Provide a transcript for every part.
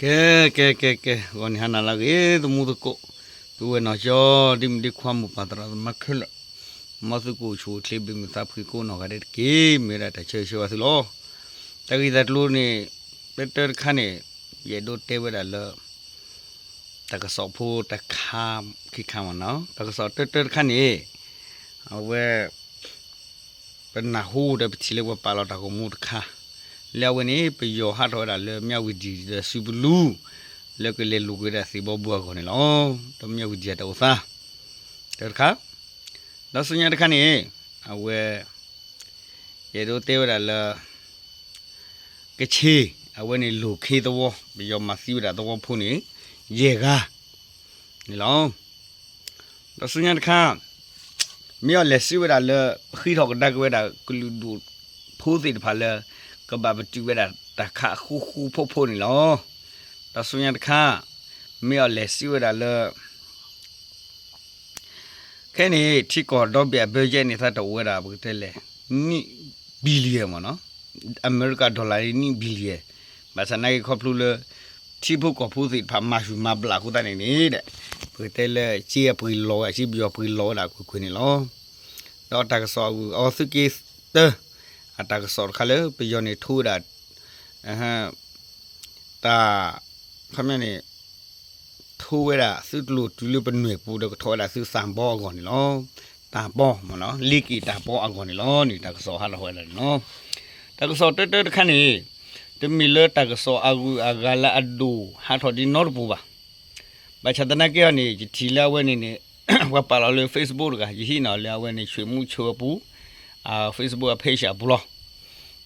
ke ke ke ke gon hana lag e to mud ko tu e na jo dim di khwa mu patra ma khel ma su ko chu tle bi mi ta phi ko no gare ke mera ta che she was lo ta gi dat lu ni peter khane ye do te we la lo ta ka so phu ta kham ki kham na ta ka so peter khane a we เป็นนาหูได้ไปทีเรียกว่าปลาเราตะกมูดค่ะ လာတကမှုတခါလဲဝနေပယောဟာတော့တာလဲမြဝီဒီစူဘလူလဲကလေလူကရစီဘောဘောကောနေလောတမြဝီဒီတော့သာတခါဒါစညာတခါနေအဝဲရေတို့တေဝရလာကချေအဝဲနေလူခေတော့ဘယောမစီဝရတော့ဖုန်နေရေကားနေလောဒါစညာတခါမြေလက်စီဝရလာခီတော့ကဒကဝဲတာကလူဒူဖိုးစီတဖာလဲ ก็บาบจูเวดาตะขะคูคูพพนี่ลอตะสุญญตะขะไม่เอาเลสิเวดาเลแค่นี้ที่ก่อดอกเบี้ยเบเจนี่ถ้าตะเวดาบุเตเลนี่บิลเลียนมเนาะอเมริกาดอลลาร์นี่บิลเลียนบาสนาครอบครัวเลที่พวกก็พูดสิพามาชูมาบลากูตานี่นี่เด้บุเตเลเจียปุยโลอ่ะสิบิยปุยโลดากูคุนี่ลอดอกตะกะซอกูออสุกิเตอ အတကစောခလေပယောနေထူတာအဟတာခမနေထူဝဲတာစုတလူတူလူပနွေပူတော့ထောတာစုစံဘောကောနေလောတာဘောမနော်လီကီတာဘောအကောနေလောနေတကစောဟာလဟွဲလာနော်တကစောတက်တက်ခနေတမီလတကစောအဂူအဂလာအဒူဟာထောဒီနော်ပူပါဘာချဒနာကေနေတီလာဝဲနေနေဝပါလာလေ Facebook ကယဟိနာလာဝဲနေရွှေမှုချိုပူအာ Facebook page အဘလော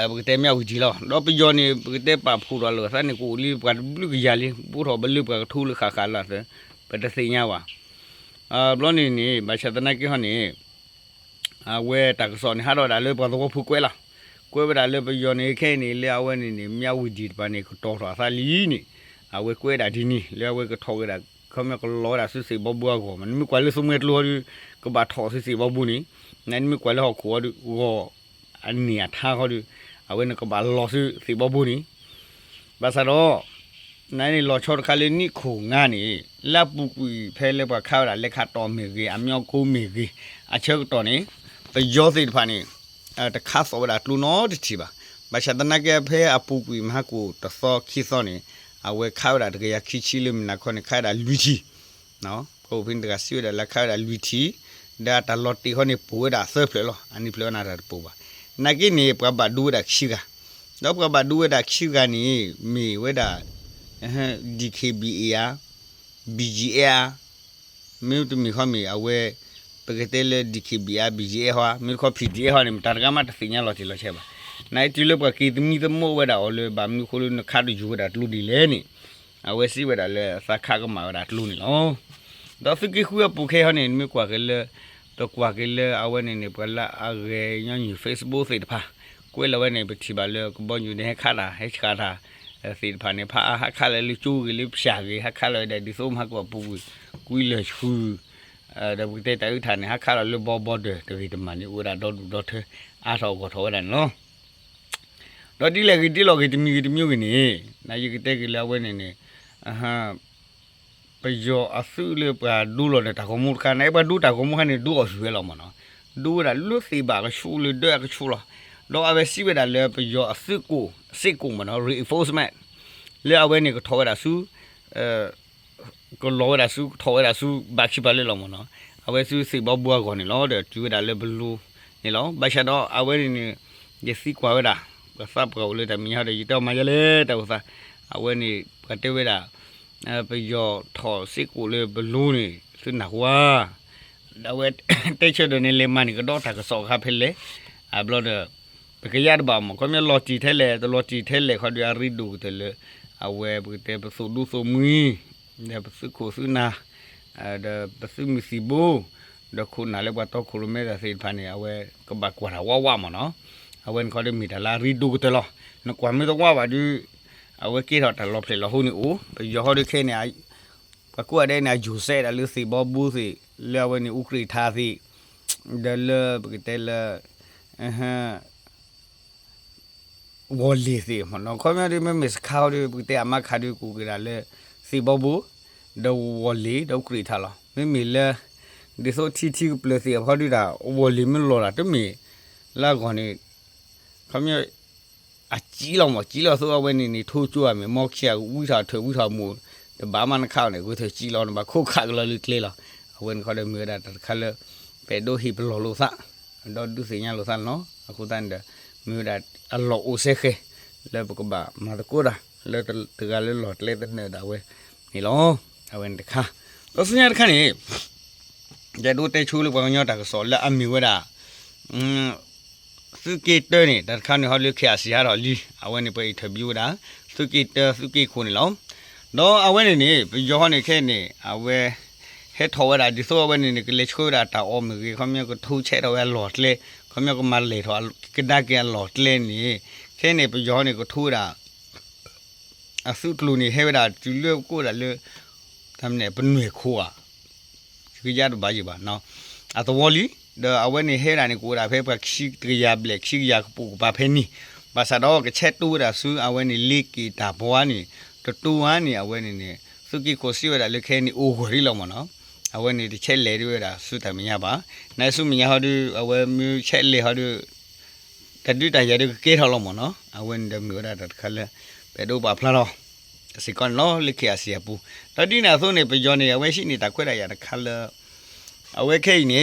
ဘာဟိဘလော်လို့စလေဆိုဆိုဒူဆိုမွေးစိတ်ဖဦးလတမင်းရစိတ်ဖာနေဘလော်အစကခလအကောကစီအကောနေလောတဂိရတလူနီဒီလေနေဒီဆိုပတေမဟာလောပြယောအစုနေနကနာဆာရောလောစုကီခူစုကီနီစုကီအဲဒါဘကတဲ့စုကီခူစုကီနီလောမဒါပြယောနေပကချခွေကီအောတိဖာဒကီပါတာဖေအဝဲနေနေအဘကတဲ့မြောက်ကြီးလောတော့ပြယောနေဘကတဲ့ပါဖူရလောစနေကိုလီဘကဘလူကရလီဘူတော်ဘလူကထူလခါခါလာစပတစိညာဝါအာဘလောနေနေမချတနကိဟနေအဝဲတကစောနေဟာတော့ဒါလေဘတော့ဖူကွဲလာကွဲပဒါလေပြယောနေခဲနေလေအဝဲနေနေမြောက်ဝကြီးပါနေတော်တော်ဆာလီနေအဝဲကွဲတာဒီနီလေအဝဲကထောက်ရတာခမကလောတာစစ်စစ်ဘဘွားကိုမနမကွာလေစုံငယ်တလို့ကဘာထောစစ်စစ်ဘဘူးနီနိုင်မကွာလေဟောကိုဒူဟောအနီယာထားခေါ်ဒူ အဝဲနကဘာလောစစ်စစ်ဘဘူးနီဘာသာတော့နိုင်လောချောတခါလေးနိခုငါနေလက်ပူပူဖဲလက်ပါခါရလက်ခတော်မေကြီးအမြောက်ကိုမေကြီးအချက်တော်နေပယောစိတ်ဖာနေအဲတခါစောတာတူနော်တချီပါဘာချဒနာကဖဲအပူပူမဟာကိုတသောခိစောနေအဝဲခါရတကရခိချီလမနာခွန်ခါရလူချီနော်ကိုပင်တကစီရလက်ခါရလူချီဒါတလော်တီဟိုနေပူဒါဆပ်ဖလောအနိဖလောနာရပူပါ နကိနေပဘဒူဒါခိကတော့ပဘဒူဒါခိကနီမေဝဒါအဟ DKBA BGA မေတမီခမီအဝဲပကတဲ့လေ DKBA BGA ဟာမေခ PDA ဟာနေတာကမတစညာလော်တီလော်ချေပါနိုင်တီလပကီတမီတမောဝဒါအော်လေဘာမီခိုလနခါဒူဂျူဒါတလူဒီလဲနေအဝဲစီဝဒါလေစခါကမာဒါတလူနေလော ဒါဖကိခုပူခဲဟနေမေကွာကလေတော့ကွာကလေအဝဲနေနေပလာအရေညည Facebook စိတ်တဖာကွဲလဝဲနေပတိပါလေကဘောညူနေခါတာဟဲခါတာစိတ်ဖာနေဖာဟာခါလေလူချူကလေးဖြာကြီးဟာခါလေဒီဆိုမကွာပူကွီလေချူအဲဒါဘူတဲ့တိုင်ထာနေဟာခါလေဘောဘောတဲ့ဒီတမန်နေဦးရာတော့တော့ထဲအားတော့ကိုထောရတယ်နော်တော့ဒီလေဒီလောကဒီမီဒီမျိုးကနေနိုင်ရတဲ့ကလေးဝဲနေနေအဟမ် ပယောအဆုလေပါဒူလောတဲ့တကမှုခနဲ့ပါဒူတကမှုခနဲ့ဒူအဆွေလောမနော်ဒူရလူစီပါကရှူလေတဲ့ကရှူလောတော့အပဲစီဝဲတာလေပယောအဆုကိုအစစ်ကိုမနော် reinforcement လေအဝဲနေကထောရတာစုအဲကိုလောရတာစုထောရတာစုဘာခိပါလေလောမနော်အဝဲစုစီဘဘွားကောနေလောတဲ့ကျူတာလေဘလူနေလောဘာရှာတော့အဝဲနေရစီကွာဝဲတာကစပ်ကောလေတမီဟာတဲ့ရတော့မရလေတော့စားအဝဲနေကတဲဝဲ တာအဲပယောထောစစ်ကိုလေဘလူနေစနကွာဒါဝဲတိတ်ချတဲ့နေလေမနီကတော့တာကစောခါဖဲလေအဘလော့ပကရတ်ဘာမကမလော်တီထဲလေတလော်တီထဲလေခေါ်ရရီဒူတယ်လေအဝဲပုတဲ့ပစုလူစုမီတဲ့ပစုကိုစုနာအဲတဲ့ပစုမစီဘူတဲ့ခုနာလေဘတ်တော့ခုမဲတဲ့စိဖာနေအဝဲကဘကွာဝဝမနော်အဝဲခေါ်တဲ့မီတလာရီဒူကတလောနကွာမီတော့ဝပါဒီ အဝဲကေတော့တလောဖလေလောဟိုနီဦးယောဟိုဒီခဲနေပကွာတဲ့နာဂျူဆဲတယ်လူစီဘောဘူးစီလဲဝဲနီဥခရီထားစီတယ်လပကတဲ့လအဟဝလီစီမနော်ခေါ်မြဒီမမစ်ခေါဒီပကတဲ့အမခါဒီကူကရလဲစီဘောဘူးဒဝလီဒုခရီထားလောမမီလဲဒီဆိုတီတီပလစီဟောဒီတာဝလီမလောတာတမီလာခေါနေခေါ်မြ အကြီးလောက်မကြီးလောက်ဆိုအဝဲနေနေထိုးကျွရမယ်မောက်ချာဝိထားထွေဝိထားမှုဘာမှမခောက်နေကိုသူကြီးလောက်နေပါခုခါကလေးကလေးလောက်အဝဲခေါ်တယ်မြေတာတခါလဲပေဒိုဟိပလောလို့စတော့ဒုစညာလို့စနော်အခုတန်တယ်မြေတာအလောအိုဆေခေလဲပကဘာမာတကိုရာလဲတကလည်းလော်လဲတဲ့နေတာဝဲနီလောအဝဲတခါတော့စညာတခါနေကြဒိုတဲချူလို့ဘောညောတာကစောလဲအမီဝဲတာอืม စုကေတနေတခါနေဟောလုခရစီဟာတော့လီအဝဲနေပိထပြူတာစုကေတစုကေခုန်လောတော့အဝဲနေနေယောဟန်နေခဲနေအဝဲဟဲထော်ဝရဒီဆိုအဝဲနေနေကလေချိုရာတာအောမကြီးခမရကထူချဲတော့ဝဲလော်လေခမရကမလေထော်ကဒါကဲလော်လေနေခဲနေပယောဟန်နေကထူရာအစုတလူနေဟဲဝရာကျူလွကိုရာလေသမ်းနေပနွေခိုးอ่ะကြည့်ရတော့ဘာကြီးပါနော်အတော်လီ da awani hera ni kura fe pa kshi triya black kshi ya pu pa fe ni ba sa do ke che tu da su awani liki da bwa ni to tu wa ni awani ni su ki ko si wa le khe ni o gori lo mo no awani di che le ri da su ta mi ya ba na su mi ya ha du awe mi che le ha du ka du ta ya du ke tho lo mo no awani da mi ra da kha le pe do ba phla lo စီကွန်လောလိခရစီပူတတိနာဆုံးနေပကြောနေအဝဲရှိနေတာခွဲရရတခါလအဝဲခိနေ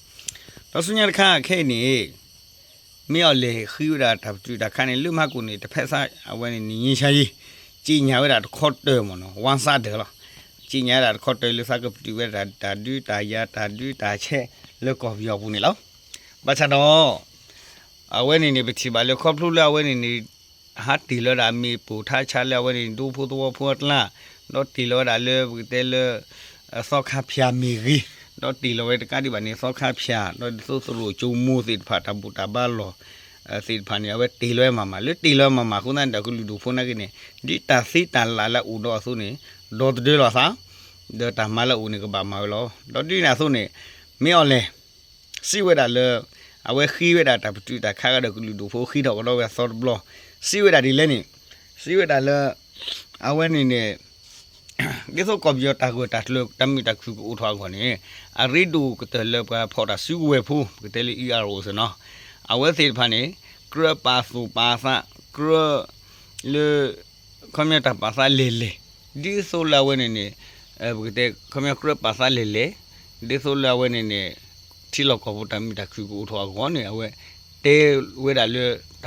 တော်တော်မနော်လူကတော်တော်သာဒါသကရတဲ့ဂျေရနီမဟုတ်တော့နေဒါဖာရရဲ့အလောချီလေဖတ်ထောရဲ့နော်အဝဲနေမိဝရတာခလဲပေဒူလေပေဒူဒူနာဟူလူကဖန်နော်တော့စညာခါခဲနေမြော်လေခီရတာတူတာခါနေလူမကူနေတစ်ဖက်စားအဝဲနေညင်ရှာကြီးကြည်ညာဝရတာခေါ်တယ်မနော်ဝန်စားတယ်လားကြည်ညာတာခေါ်တယ်လူစားကတူဝရတာတာဒူတာယာတာဒူတာချဲလောကောပြောဘူးနေလားဘာချတော့အဝဲနေနေပတိပါလေခေါပလူလာဝဲနေနေဟာတီလောဒါမီပူထားချလာဝဲနေဒူဖူတော့ဖူတ်လာတော့တီလောဒါလေဘတဲလေဆောခါဖျာမီရီ တော့တီလောဝဲတကတိပါနေဆောခါဖျာတော့ဆိုဆိုလိုကျုံမှုစစ်ဖာတဘူတာဘာလောစစ်ဖာနေဝဲတီလွဲမှာမှာလေတီလွဲမှာမှာခုနတကူလူဒူဖုန်းကနေဒီတာစီတန်လာလာဦးတော့ဆုနေဒေါ်တေလောသာဒေါ်တာမလာဦးနေကဘာမလောတော့ဒီနာဆုနေမြော်လဲစီဝဲတာလေအဝဲခီးဝဲတာတပတူတာခါကတော့လူဒူဖိုခီးတော့ကတော့ဝဲဆော့ဘလောစီဝဲတာဒီလဲနေစီဝဲတာလေအဝဲနေနေ ဒီဆိုကွန်ပျူတာကိုတတ်လို့တမီတက်ခုကိုထွားခွန်နေအရီဒူကတလပဖော်တာစီဝဲဖူကတလီ ERO စနော်အဝဲစီဖာနေကရပါဆူပါစာကရလေကွန်ပျူတာပါစာလေလေဒီဆိုလာဝဲနေနေအဲဘကတဲ့ကွန်ပျူတာပါစာလေလေဒီဆိုလာဝဲနေနေတီလောက်ကောတမီတက်ခုကိုထွားခွန်နေအဝဲတဲဝဲတာလေတ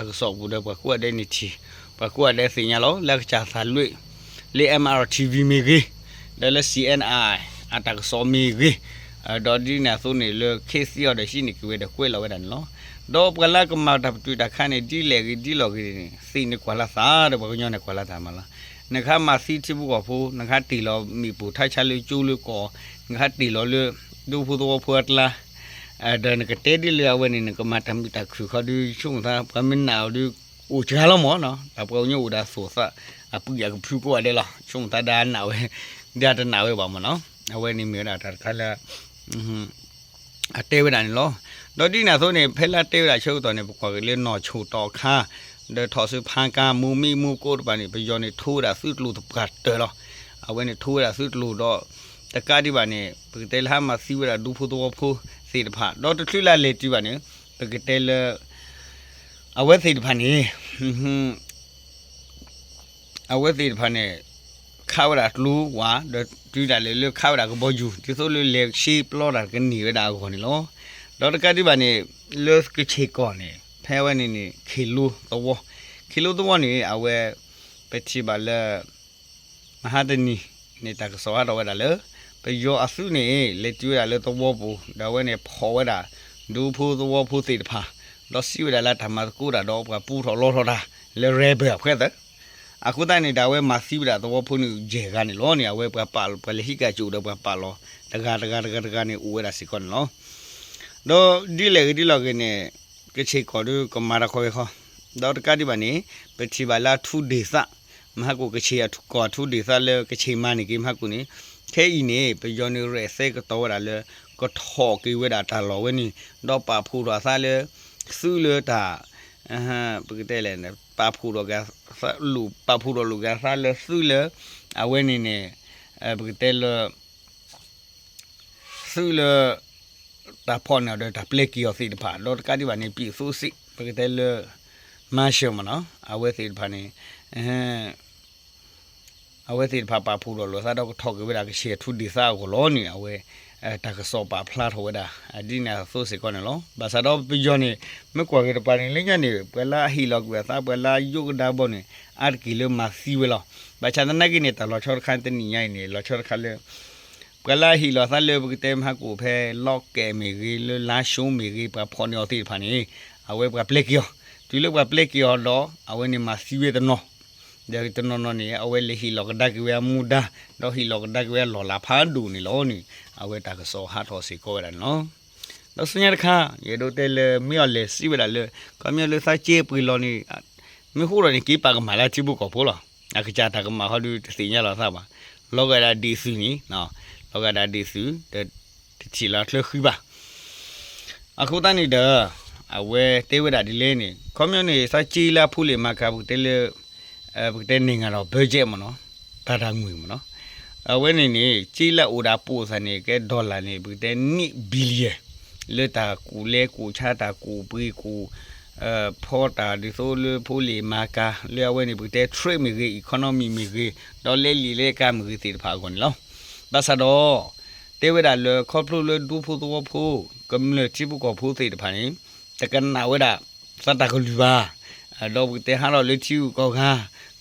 က်ဆော့ဘူးတဲ့ဘကွာတဲ့နေတီဘကွာတဲ့စင်ရလောလက်ချာဆာလွေလေ MRTV မီကြီးဒါလည်း CNI အတက်ဆောမီကြီးဒေါ်ဒီနာဆိုနေလေ case ရတဲ့ရှိနေကွေးတဲ့ကွေးလောက်တဲ့နော်တော့ပကလာကမတာတူတာခါနေဒီလေကြီးဒီလောကြီးစီနေကွာလာစားတဲ့ဘကညောနေကွာလာတာမလားနခါမစီချဘူးကဖိုးနခါတီလောမိပူထိုက်ချလေးကျူးလို့ကောနခါတီလောလေဒူဖူတော့ဖွတ်လာအဲဒါနကတဲဒီလေအဝနေနကမတမ်တာခုခဒီရှုံသာပမင်းနာဒီဦးချာလောမောနော်အပေါ်ညို့ဒါဆိုစ အပူရကဖြူကိုရတယ်လားချုံတဒါနာဝဲဒါတနာဝဲပါမနော်အဝဲနေမြေတာတခါလာအတေဝဒန်လောတော့ဒီနာဆိုနေဖဲလာတေဝဒချုပ်တော်နေပခေါ်ကလေးနော်ချိုတော်ခါဒါထော်ဆူဖန်ကာမူမီမူကိုတပါနေပယောနေထိုးတာဆုတလူတပတ်တယ်လောအဝဲနေထိုးတာဆုတလူတော့တကတိပါနေပကတဲလာမစီဝရဒူဖိုတော်ဖိုစေတဖာတော့တထွေလာလေတိပါနေပကတဲလာအဝဲစေတဖာနေဟွန်း အဝဲသေးတဖာနဲ့ခါဝရာလူဝါဒတူတာလေလေခါဝရာကဘောဂျူဒီဆိုလေလေရှိပလောတာကနေရတာခေါ်နေလောတော့တကတိပါနေလောစကချေကောနေဖဲဝဲနေနေခေလူတော့ခေလူတော့နေအဝဲပတိပါလေမဟာဒနီနေတာကစောရတော့ဒါလေပယောအဆုနေလေတူရလေတော့ဘူးဒါဝဲနေဖော်ဝဲတာဒူဖူတော့ဖူသေးတဖာလောစီရလာဓမ္မကူတာတော့ပူထော်လောထော်တာလေရဲဘဲဖဲတဲ့အခုတို င်နေတာဝဲမစီးပြတာတော့ဖုန်ဂျေကနေလောနေဝဲပပါပလဟိကကျူတော့ပပါလောတကားတကားတကားတကားနေဦးရစီကွန်လောတော့ဒီလေဒီလောကနေကချေခေါ်တော့ကမာရခေါ်ခေါ်တော့တကားဒီပါနေပတိပါလာထူဒေသမဟာကိုကချေအထူကောထူဒေသလေကချေမနေကိမဟာကုနေခဲဤနေပယောနေရဲဆဲကတော့ရလေကထောကိဝဲတာတာလောဝဲနေတော့ ပါဖူရဆာလေစုလေတာအဟပကတဲ့လေပါဖူတော့ကလူပါဖူတော့လူကဆာလေစုလေအဝဲနေနေအပကတဲ့လေစုလေတာဖော်နေတော့တာပလက်ကီယောစီတဖာတော့ကတိပါနေပြီစုစီပကတဲ့လေမရှုံမနော်အဝဲစီတဖာနေအဟ အဝဲစီတဖာပါဖူတော့လောစားတော့ထောက်ကြဝဲတာကရှေထူဒီစားကိုလောနေအဝဲအဲတကစောပါဖလာထောဝဲတာအဒီနာဆိုစီကောနေလောဘာစားတော့ပြကြောနေမကွာကြတဲ့ပါနေလင်းကနေပလာဟီလောက်ကဝဲစားပလာယုကဒါဘောနေအာကီလိုမစီဝဲလောဘာချန်နကိနေတာလောချောခန်တနီညိုင်နေလောချောခါလေပလာဟီလောစားလေဘကတဲမဟာကိုဖဲလောက်ကဲမီရီလာရှုံးမီရီပဖော်နေော်တိဖာနေအဝဲပပလက်ကျော်ဒီလိုပပလက်ကျော်တော့အဝဲနေမစီဝဲတဲ့နော် dari tono no ni awe le hi lok dak we muda do hi lok dak we lo la pha du ni lo ni awe ta ka so ha tho si ko ra no do sunya kha ye do te le mi le si we la le ka mi le sa che pu lo ni mi hu ro ni ki pa ka ma la chi bu ko pho lo a ka cha ta ka ma ha du si nya la sa ba lo ga da di su ni no lo ga da di su de chi la tle khu ba အခုတန်းနေတော့အဝဲတေဝဒဒီလေးနေကွန်မြူနီစာချီလာဖူလီမကဘူးတဲလေ အဲဘတဲ့နေငါတော့ဘတ်ဂျက်မနော်တာတာငွေမနော်အဝဲနေနေကြီးလက်အိုဒါပို့စနေကဲဒေါ်လာနေဘတဲ့နိဘီလီယံလက်တာကူလဲကူချတာကူပြီးကူအဲဖောတာဒီဆိုလေဖိုလီမာကာလဲဝဲနေဘတဲ့ထရိတ်မီဂီအီကိုနိုမီမီဂီဒေါ်လဲလီလဲကမီဂီတီဖာကွန်လောဘာသာတော့တေဝဒါလေခေါပလူလေဒူဖူတော့ဖူကမ္လေချိဘူကောဖူတီတဖာနေတကန်နာဝဒါစတာကလူပါ တော့ဘတဲ့ဟာတော့လေချီကောခါ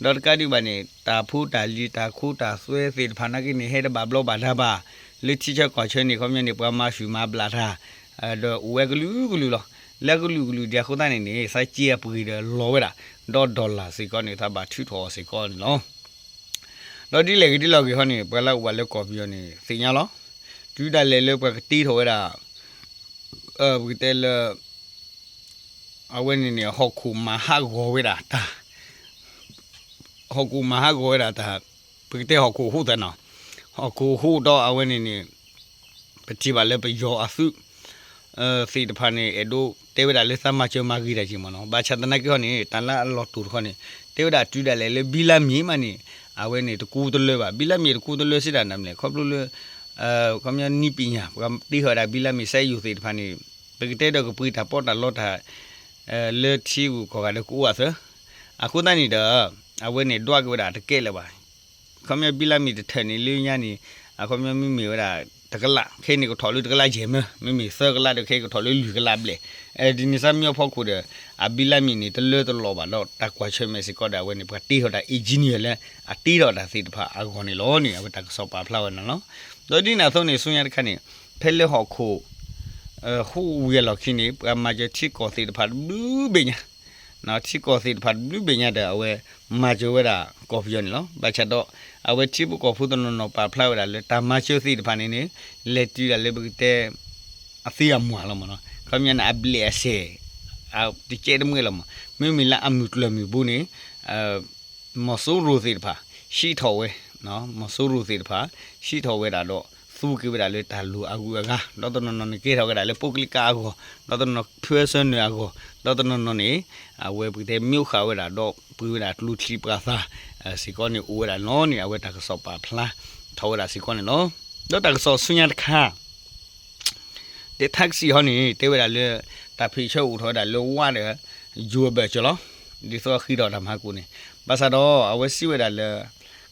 ဒေါ်ကတိဘာနေတာဖူတာလီတာခုတာဆွဲဖေဖာနာကိနေဟဲ့ဘာဘလောဘာသာဘာလေချီချက်ကောချဲနေခေါမြနေပွားမရှူမဘလာသာအဲတော့ဝဲကလူကလူလောလက်ကလူကလူတဲ့ခုတနေနေစိုက်ကြည့်ရပူရလောဝဲတာဒေါ်ဒေါ်လာစီကောနေသဘာထူထော်စီကောနော်တော့ဒီလေဒီလောက်ကဟောနေပွားလောက်ဝါလက်ကော်ပြီးနေစင်ညာလောဒူးတယ်လေလေပွားတီထော်ဝဲတာအဲဘုတဲလ အဝဲနေနေဟောခုမဟာဂောဝဲတာတာဟောကူမဟာကိုရတာပိတဲ့ဟောကူဟုတ်တယ်နော်ဟောကူဟုတ်တော့အဝဲနေနေပတိပါလေပယောအစုအဲစီတဖာနေအဒိုတေဝဒလေသမချေမဂီရချင်မနော်ဘာချတနကောနေတန်လာအလောတူခေါနေတေဝဒတူတယ်လေဘီလာမြေမနေအဝဲနေတကူတလွဲပါဘီလာမြေတကူတလွဲစစ်တာနမ်လေခေါပလူလေအဲကမြနီပညာကတိဟောတာဘီလာမြေဆဲယူစီတဖာနေပိတဲ့တော့ကပိတာပေါ်တာလောတာ အဲလေချီကိုခေါ်တယ်ကူအဆအခုတန်းနေတော့အဝဲနေတော့ကဝတာတကဲလေပါခမဘီလာမီတထနေလေးညာနေအခမမီမီဝတာတကလာခဲနေကိုထော်လို့တကလာဂျေမမီမီဆကလာတခဲကိုထော်လို့လူကလာဘလေအဲဒီနိစမြောဖောက်ခုတဲ့အဘီလာမီနေတလွဲတလောပါတော့တကွာချွေမဲစီကောတာဝဲနေပတီဟောတာအီဂျီနီယလဲအတီတော့တာစီတဖာအခေါ်နေလောနေအဝတကဆောပါဖလာဝနော်တော့ဒီနာဆုံးနေဆွန်ရခနဲ့ဖဲလေဟောခုအ ဟူဝဲလောက်ခင်းနေပမာချချီကောစီတဖာဘူးဘညာနော်ချီကောစီဖတ်ဘလူပညာတဲ့အဝဲမာဂျိုဝဲတာကော်ဖီနော်ဘာချက်တော့အဝဲချီဘူကော်ဖူတနော်နော်ပါဖလာဝဲတာလေတာမချိုစီတဖာနေနေလက်တီလာလေဘတဲ့အစီအမွာလောမနော်ခမညာအဘလီအဆေအော်ဒီချေဒမွေလောမမိမိလာအမှုတလမီဘူးနေအဲမဆိုးရိုစီတဖာရှိထော်ဝဲနော်မဆိုးရိုစီတဖာရှိထော်ဝဲတာတော့ သူကိဝဒါလေတာလူအကူကတော့တော့နော်နေကေထောက်ကဒါလေပုတ်ကလကာကိုတော့တော့နော်ဖွေးစနေအကိုတော့တော့နော်နေအဝဲပတဲ့မြို့ခါဝဲတာတော့ပူဒါလူချီပကသာစီကောနေဦးဝဲတာနော်နေအဝဲတာကစောပါဖလားထောဝဲတာစီကောနေနော်တော့တာကစောဆွညာတခါတဲ့တက္ကစီဟောနေတဲဝဲတာလေတာဖိချုပ်ဦးထောတာလောဝါတယ်ဂျူဘဲချလောဒီစောခီတော့တာမကူနေဘာသာတော့အဝဲစီဝဲတာလေ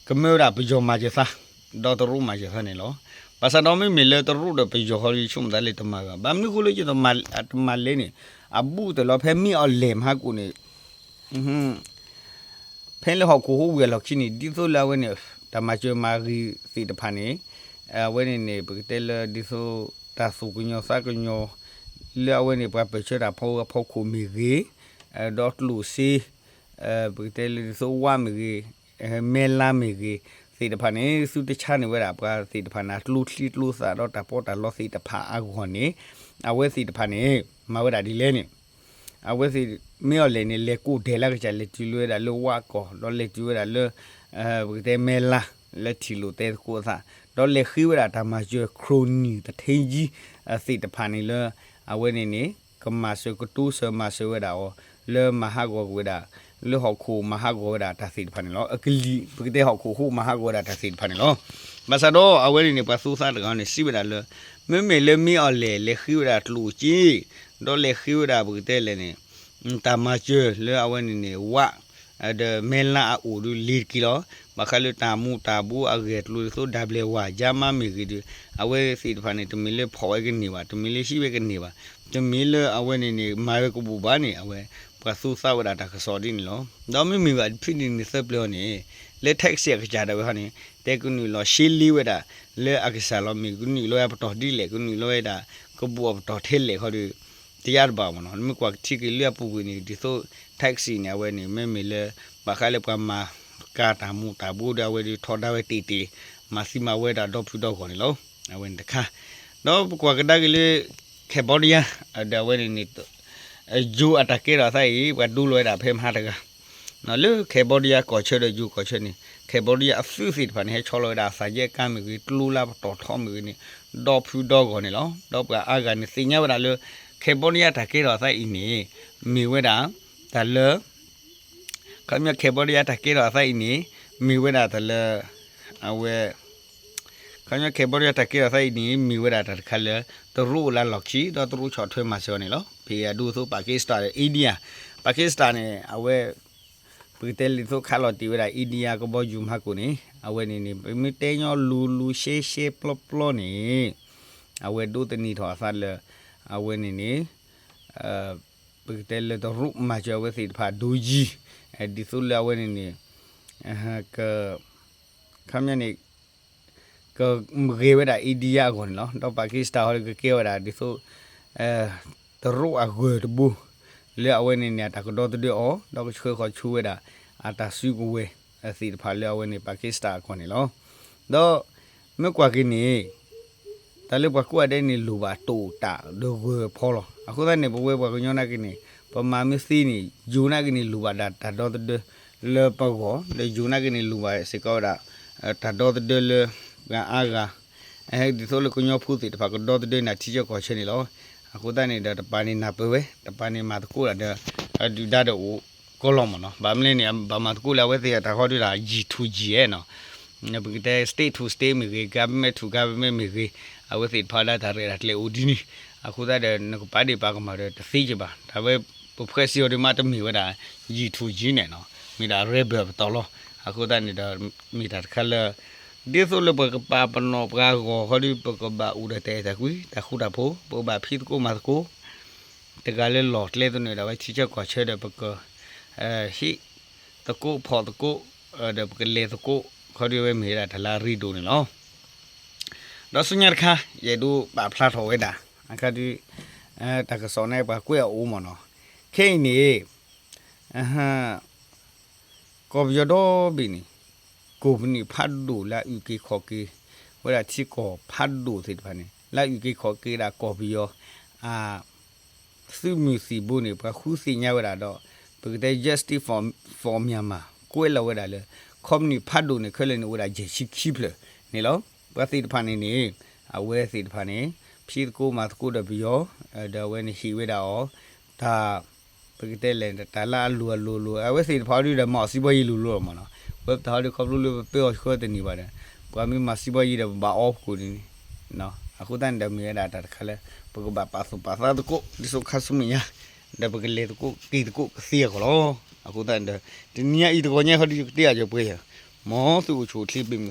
ကမေရာပဂျောမာဂျသာဒေါ်တရူမာဂျသာနေလော ဘာသာတော့မမေလေတရူဒပဂျောဟရီချုံဒါလေတမကဘာမနုကိုလေကျတော့မတ်မလေနေအဘူတလောဖဲမီအလေမဟာကိုနေဟွန်းဖဲလေဟောကိုဟိုဝဲလောက်ချင်းဒီဆိုလာဝဲနေတမချေမာရီစီတဖာနေအဝဲနေနေပကတဲလဒီဆိုတာဆူကညောစာကညောလေအဝဲနေပပချေတာဖောဖောကိုမီရီအဲဒေါတ်လူ စီအဲပကတဲလဒီဆိုဝါမီရီအဲမဲလာမီရီစီတဖာနေစုတချနေဝဲတာပကစီတဖာနာလှူလှီလှူစာတော့တပေါ်တာလောစီတဖာအခွန်နေအဝဲစီတဖာနေမဝဲတာဒီလဲနေအဝဲစီမေော်လေနေလေကိုဒဲလာကကြလေတီလွဲတာလောဝါကောလောလေတီဝဲတာလောအဲဘကတဲ့မဲလာလက်တီလိုတဲ့ကိုသာတော့လေခိဝဲတာဓမ္မကျွခရိုနီတထင်းကြီးအစီတဖာနေလောအဝဲနေနေကမဆကတူဆမဆဝဲတာလောမဟာကောဝဲတာ လောဟောခုမဟာကောဝဲတာတစီတဖာနေလောအကလီဘကတဲ့ဟောခုဟုမဟာကောဝဲတာတစီတဖာနေလောမဆတော့အဝဲနေနေပဆူစားတကောင်နေစီဝဲတာလောမဲမဲလေမီအော်လေလေခိဝဲတာတလူကြီးတော့လေခိဝဲတာဘကတဲ့လေနေ ta ma che le awe ni ni wa de mela a u lu li kilo makhalu ta mu ta bu a get lu so double wa jama mi gi di awe si de fa ni to mi le pho ge ni wa to mi le shi be ge ni wa to mi le awe ni ni ma we ko bu ba ni awe pa su sa wa da ta so di ni lo do mi mi wa phi ni ni se plo ni le tek se ga ja da wa ni te ku ni lo shi li we da le a ga sa lo mi ku ni lo ya pa to di le ku ni lo ya da ko bu to the le kho di တရားပါမနော်မြကွာတိကလျပူကနေဒီဆိုတက်ဆီနေဝဲနေမဲမဲလေဘာခါလေပမာကာတာမူတာဘူဒါဝဲဒီထော်ဒါဝဲတီတီမစီမဝဲတာတော့ဖြူတော့ခေါ်နေလို့အဝဲတခါတော့ကွာကဒါကလေးခေဘော်ဒီယာဒါဝဲနေနေ အဂျူအတကေရာဆိုင်ဝဒူလွဲတာဖဲမဟာတကနော်လေခေဘော်ဒီယာကောချဲတဲ့ဂျူကောချဲနေခေဘော်ဒီယာအဖူဖစ်ဖန်ဟဲချောလွဲတာစာရဲကမ်းမီတူလူလာတော့ထောမီနေတော့ဖြူတော့ခေါ်နေလို့တော့ကအာကနေစညာဝဒါလေခေဘောနီယာတကေရောဆိုင်အင်းနေမီဝဲတာတလခမခေဘောနီယာတကေရောဆိုင်အင်းနေမီဝဲတာတလအဝဲခမခေဘောနီယာတကေရောဆိုင်အင်းနေမီဝဲတာတခါလေတရူလာလောက်ချီတော့တရူချော်ထွဲမှာစောနေလောဖေရဒူဆိုပါကစ္စတန်အိန္ဒိယပါကစ္စတန်နဲ့အဝဲ ပီတဲလီဆိုခါလော်တီဝဲတာအိန္ဒိယကဘောယူမှာကိုနေအဝဲနေနေမီတဲညောလူလူရှေရှေပလပလနေအဝဲဒူတနီထော်ဆာလေအဝင်းနေနေအဲပကတဲလတော့ရုမချဝဲစီဖာဒူဂျီအဲဒီဆိုလဝဲနေနေအဟာကခမနေ ကမရေဝဲတာအိဒီယာကွန်နော်တော့ပါကစ္စတန်ဟောကကေဝဲတာဒီဆိုအဲတရုအဂွေတဘူလေအဝဲနေနေတကတော့တည်းအောတော့ချွေခေါ်ချူဝဲတာအတာစုကဝဲအစီဖာလေအဝဲနေပါကစ္စတန်ကွန်နေလောတော့မကွာကိနေတလေးဘကွာတဲ့နေလူပါတူတာဒိုဝဖောလောအခုတဲ့နေဘဝဘကညောနာကိနေပမာမစီနေယူနာကိနေလူပါတာတတော်တဲ့လေပကောလေယူနာကိနေလူပါစေကောတာတတော်တဲ့လေ ကအာကအဲဒီဆိုလေကညောဖူးစီတဖကတော့တဲ့နာတီချေကောချနေလောအခုတဲ့နေတဲ့တပါနေနာပွဲတပါနေမှာတကူလာတဲ့ဒီဒါတော့ကောလောမနော်ဗာမလင်းနေဗာမတကူလာဝဲတဲ့တာခေါ်တွေ့တာ G2G ရဲ့နော်နဘကတဲ့ state to state မြေ government to government မြေအဝသိဖာလာတာရတဲ့လေဦးဒီနီအခုတဲ့နကပါဒီပါကမှာတဲ့သိကြပါဒါပဲပဖွဲ့စီယိုဒီမှာတမီဝတာဂျီထူဂျီနေနော်မိတာရဲဘတော်လောအခုတဲ့နေတာမိတာခလ ဒီဆိုလပကပါပနောပကာကိုဟောဒီပကဘာဦးတဲ့တဲ့ကွီတခုတာဖို့ပဘာဖိကိုမတ်ကိုတကလည်းလော်လေတဲ့နေတာပဲချီချက်ကွာချဲတဲ့ပကအဲဟိတကုဖော်တကုတဲ့ပကလေတကုခေါ်ဒီဝဲမိတာဒလာရီဒိုနေနော်တော့စညာခါရေဒူပါဖလာထောဝဲတာအခါဒီအဲတကစောနေပါကွဲအိုးမနော်ခိနေအဟကောဘယတော့ဘီနီ ကိုဘနီဖတ်ဒူလာယူကေခေါ်ကေဝဲတာချီကောဖတ်ဒူစစ်ပါနေလာယူကေခေါ်ကေတာကောဘယောအာစုမီစီဘူးနေပခူးစီညာဝဲတာတော့ပကတဲ့ justice for for Myanmar ကိုဲလာဝဲတာလေ company ဖတ်ဒူနေခဲလေနေဝဲတာဂျေရှိခိပလနေလောပသိတဖာနေနေအဝဲစီတဖာနေဖြီကိုမာကိုတဘီယောအဲဒါဝဲနေရှိဝဲတာဩဒါပကတဲ့လေတလာလူလူလူအဝဲစီတဖာရီဒမောစီဘရီလူလူမနော် ဝက်သားတွေခေါပလူလူပေောခေါ်တဲ့နေပါတယ်ဘာမီမစီဘရီဒဘာအော့ကိုနေနော်အခုတန်ဒမီရတာတခါလေပကဘာပါစပါသာတကိုဒီဆိုခါဆုမီယာဒပကလေတကိုကီတကိုစီရကောအခုတန်ဒီနီးဤတကောညဟောဒီတရားကြပွဲရမောသူချိုထလိပိမ